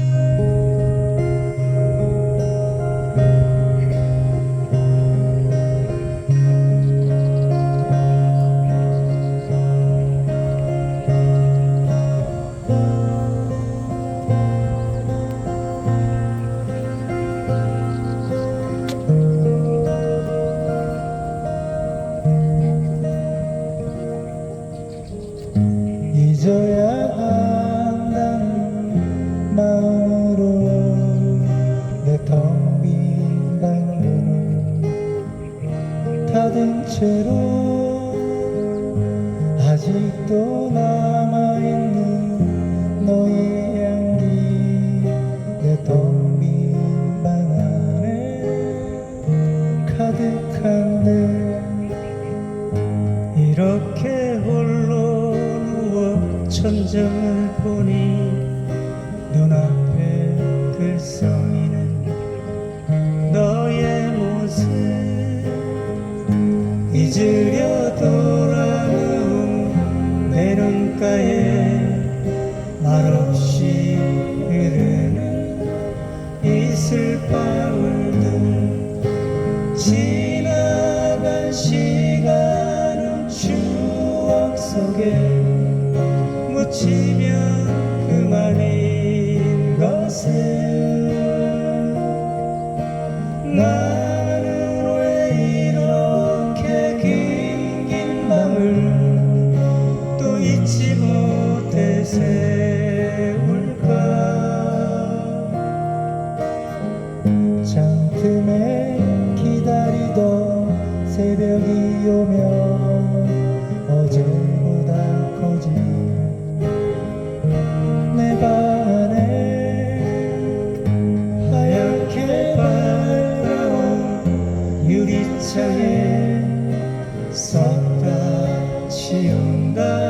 잊어 채로 아직도 남아있는 너의 향기 내 텅빈 방 안에 가득한데 이렇게 홀로 누워 천장을 보니 눈앞에 글썽 잊으려 돌아온 내 눈가에 말없이 흐르는 이슬방울들 지나간 시간은 추억 속에 묻히면 그만인 것을 나 새벽이 오면 어제보다 커진 내방 안에 하얗게 밝아온 유리창에 썼다 치운다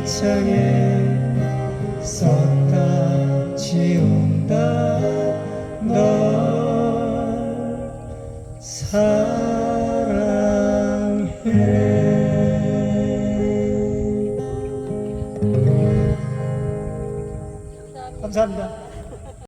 유리창에 썼다 지운다 널 사랑해 감사합니다.